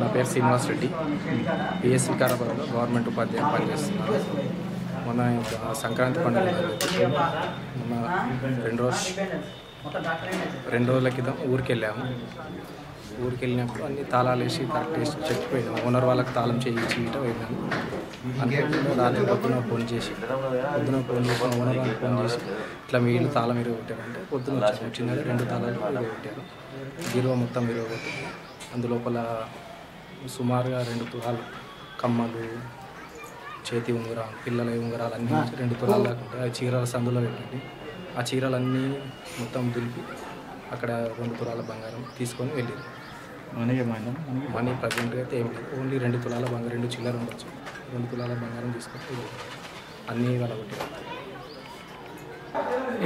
నా పేరు శ్రీనివాస్ రెడ్డి. పిఎస్ వికారాబాద్లో గవర్నమెంట్ ఉపాధ్యాయులు పనిచేస్తున్నాను మొన్న సంక్రాంతి పండుగ మొన్న రెండు రోజు రెండు రోజుల క్రితం ఊరికి వెళ్ళాము. ఊరికి వెళ్ళినప్పుడు అన్ని తాళాలు వేసి కరెక్ట్ వేసి చెప్పిపోయినాము ఓనర్ వాళ్ళకి తాళం చేయించి ఇట వెళ్ళాము అనుకుంటున్నా రాత్రి పొద్దున ఫోన్ చేసి పొద్దున ఫోన్ చేసి ఓనర్ వాళ్ళకి ఫోన్ చేసి ఇట్లా మీ ఇల్లు తాళం మీరు పొద్దున వచ్చాము వచ్చిందని రెండు తాళాలు మీరు పెట్టారు మొత్తం మీరు కొట్టి అందులోపల సుమారుగా రెండు తులాలు కమ్మలు చేతి ఉంగరాలు పిల్లల ఉంగరాలు అన్నీ రెండు తులాలు దాకా ఆ చీరల సందులో పెట్టండి. ఆ చీరలన్నీ మొత్తం దులిపి అక్కడ రెండు తులాల బంగారం తీసుకొని వెళ్ళారు. మనీ ఏమైందా మనీ ప్రజెంట్గా అయితే ఏం లేదు. ఓన్లీ రెండు తులాల బంగారం రెండు చిల్లర ఉండొచ్చు. రెండు తులాల బంగారం తీసుకొని వెళ్ళారు. అన్నీ వాళ్ళ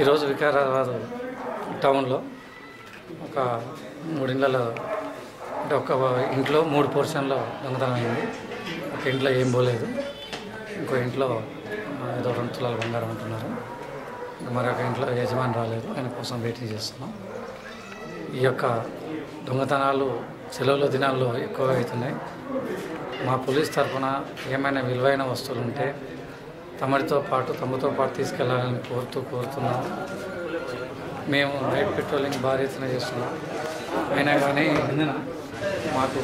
ఈరోజు వికారాబాద్ టౌన్లో ఒక మూడిండ్లలో అంటే ఒక ఇంట్లో మూడు పోర్షన్లో దొంగతనం అయింది. ఒక ఇంట్లో ఏం పోలేదు. ఇంకో ఇంట్లో ఏదో రెండు తులాల బంగారం అంటున్నారు. మరొక ఇంట్లో యజమాని రాలేదు. ఆయన కోసం వెయిటింగ్ చేస్తున్నాం. ఈ యొక్క దొంగతనాలు సెలవుల దినాల్లో ఎక్కువగా అవుతున్నాయి. మా పోలీస్ తరఫున ఏమైనా విలువైన వస్తువులు ఉంటే తమరితో పాటు తమతో పాటు తీసుకెళ్ళాలని కోరుతూ కోరుతున్నాం. మేము నైట్ పెట్రోలింగ్ భారీ ఎత్తున చేస్తున్నాం. అయినా కానీ మాకు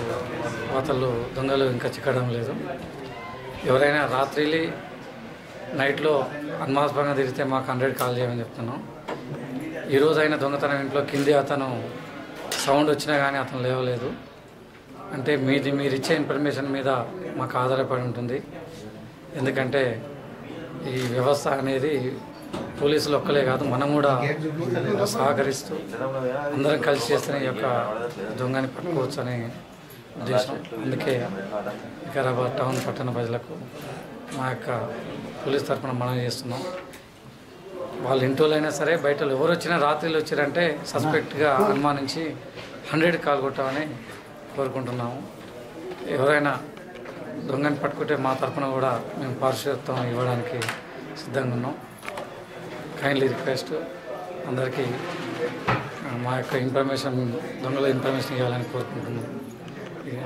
వాతలు దొంగలు ఇంకా చిక్కడం లేదు. ఎవరైనా రాత్రిలి నైట్లో అనుమాస్పదంగా తిరిగితే మాకు హండ్రెడ్ కాల్ చేయమని చెప్తున్నాం. ఈరోజు అయిన దొంగతనం ఇంట్లో కింది అతను సౌండ్ వచ్చినా కానీ అతను లేవలేదు. అంటే మీది మీరు ఇచ్చే ఇన్ఫర్మేషన్ మీద మాకు ఆధారపడి ఉంటుంది. ఎందుకంటే ఈ వ్యవస్థ అనేది పోలీసులు ఒక్కలే కాదు మనం కూడా సహకరిస్తూ అందరం కలిసి చేస్తేనే ఈ యొక్క దొంగని పట్టుకోవచ్చు అనే ఉద్దేశం. అందుకే వికారాబాద్ టౌన్ పట్టణ ప్రజలకు మా యొక్క పోలీస్ తరఫున మనం చేస్తున్నాం. వాళ్ళ ఇంటోళ్ళైనా సరే బయట ఎవరు వచ్చినా రాత్రిలో వచ్చారంటే సస్పెక్ట్గా అనుమానించి హండ్రెడ్ కాల్ కొట్టామని కోరుకుంటున్నాము. ఎవరైనా దొంగని పట్టుకుంటే మా తరఫున కూడా మేము పారిశుద్ధం ఇవ్వడానికి సిద్ధంగా ఉన్నాం. కైండ్లీ రిక్వెస్ట్ అందరికీ మా యొక్క ఇన్ఫర్మేషన్ దొంగల ఇన్ఫర్మేషన్ ఇవ్వాలని కోరుకుంటున్నాం ఇక